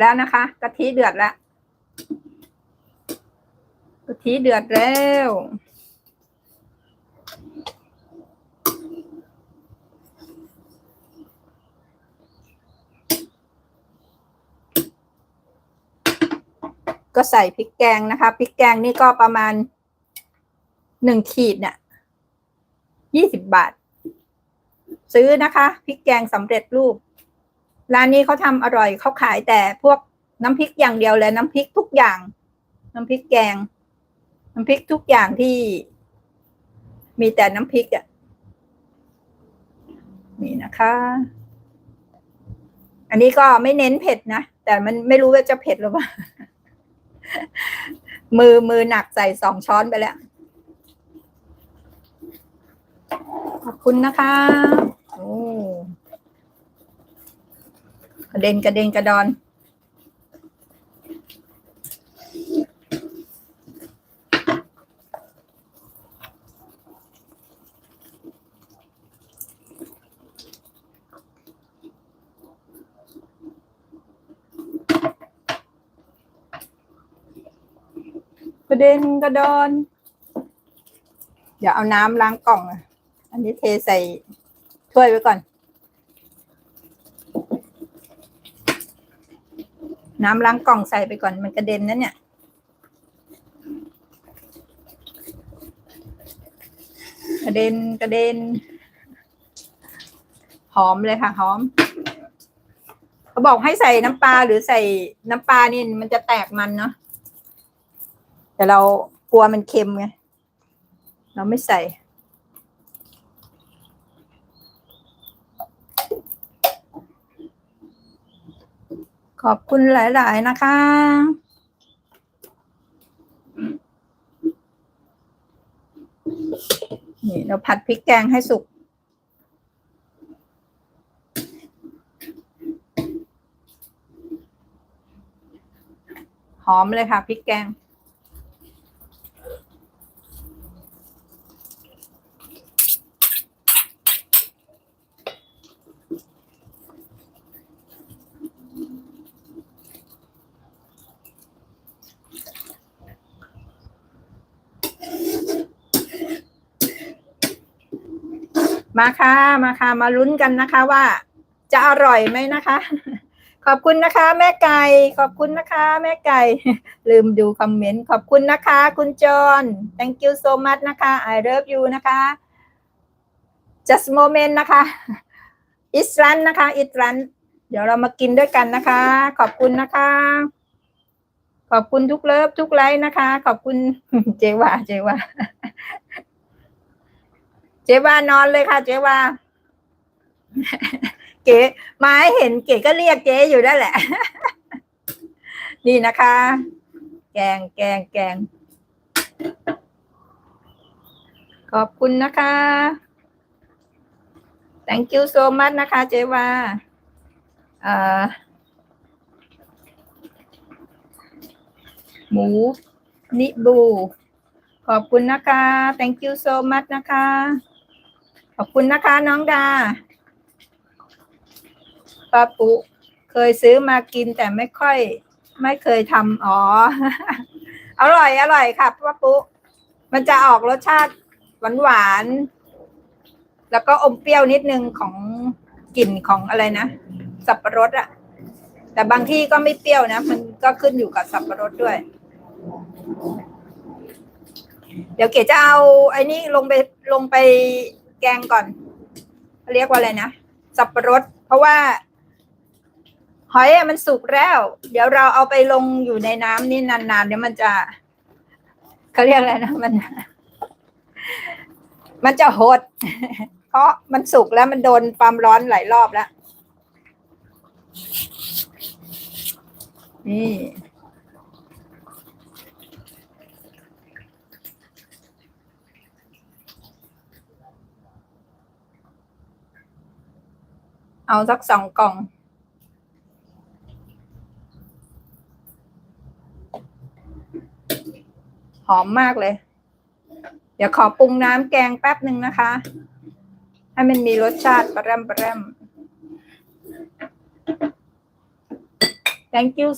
แล้วนะคะกะทิเดือดแล้วกะทิเดือดแล้วก็ใส่พริกแกงนะคะพริกแกงนี่ก็ประมาณหนึ่งขีดเนี่ยยี่สิบบาท ซื้อนะคะพริกแกงสำเร็จรูป ร้านนี้เขาทำอร่อยเขาขายแต่พวกน้ำพริกอย่างเดียวเลยน้ำพริกทุกอย่าง น้ำพริกแกง น้ำพริกทุกอย่างที่ มีแต่น้ำพริกอะนี่นะคะ อันนี้ก็ไม่เน้นเผ็ดนะ แต่มันไม่รู้ว่าจะเผ็ดหรือเปล่า มือมือหนักใส่สองช้อนไปแล้ว ขอบคุณนะคะ โอ้ กระเด็นกระเด็นกระดอน กระเด็นกระดอน เดี๋ยวเอาน้ำล้างกล่องอะอันนี้เทใส่ถ้วยไว้ก่อน น้ำล้างกล่องใส่ไปก่อนมันกระเด็นนะเนี่ย กระเด็นกระเด็น หอมเลยค่ะหอมเขาบอกให้ใส่น้ำปลาหรือใส่น้ำปลานี่มันจะแตกมันเนาะแต่เรากลัวมันเค็มไงเราไม่ใส่ ขอบคุณหลาย ๆ นะคะ นี่เราผัดพริกแกงให้สุก หอมเลยค่ะพริกแกง มาค่ะ มาค่ะ มาลุ้นกันนะคะว่า จะอร่อยไหมนะคะ ขอบคุณนะคะ แม่ไก่ ขอบคุณนะคะ แม่ไก่ ลืมดูคอมเมนต์ ขอบคุณนะคะ คุณจอน thank you so much นะคะ I love you นะคะ just moment นะคะอิสรันนะคะอิสรันเดี๋ยวเรามากินด้วยกันนะคะ ขอบคุณนะคะ ขอบคุณทุกเลิฟทุกไลค์นะคะ ขอบคุณเจว่าเจว่า จ๊ว่านอนเลยค่ะ เจ๊ว่า เก๋มาให้เห็นเก๋ก็เรียกเจ๊อยู่นั่นแหละ นี่นะคะ แกงแกงแกง ขอบคุณนะคะ thank you so much นะคะ เจ๊ว่าหมูนิบู ขอบคุณนะคะ thank you so much นะคะ อบคุณนะคะน้องดาป้าปุเคยซื้อมากินแต่ไม่ค่อย ไม่เคยทำอ๋อ อร่อยอร่อยค่ะป้าปุมันจะออกรสชาติหวานหวานแล้วก็อมเปรี้ยวนิดนึงของกลิ่นของอะไรนะ สับปะรดอะแต่บางที่ก็ไม่เปรี้ยวนะ มันก็ขึ้นอยู่กับสับปะรดด้วย เดี๋ยวเก๋จะเอาไอ้นี่ลงไปลงไป แกงก่อน เรียกว่าอะไรนะ สับปะรด เพราะว่า หอยมันสุกแล้ว เดี๋ยวเราเอาไปลงอยู่ในน้ำนี่นานๆเดี๋ยวมันจะเขาเรียกอะไรนะมัน มันจะหด เพราะมันสุกแล้วมันโดนความร้อนหลายรอบแล้วนี่ เอาสักสองกล่อง หอมมากเลย เดี๋ยวขอปรุงน้ำแกงแป๊บหนึ่งนะคะ ให้มันมีรสชาติประแรมประแรม thank you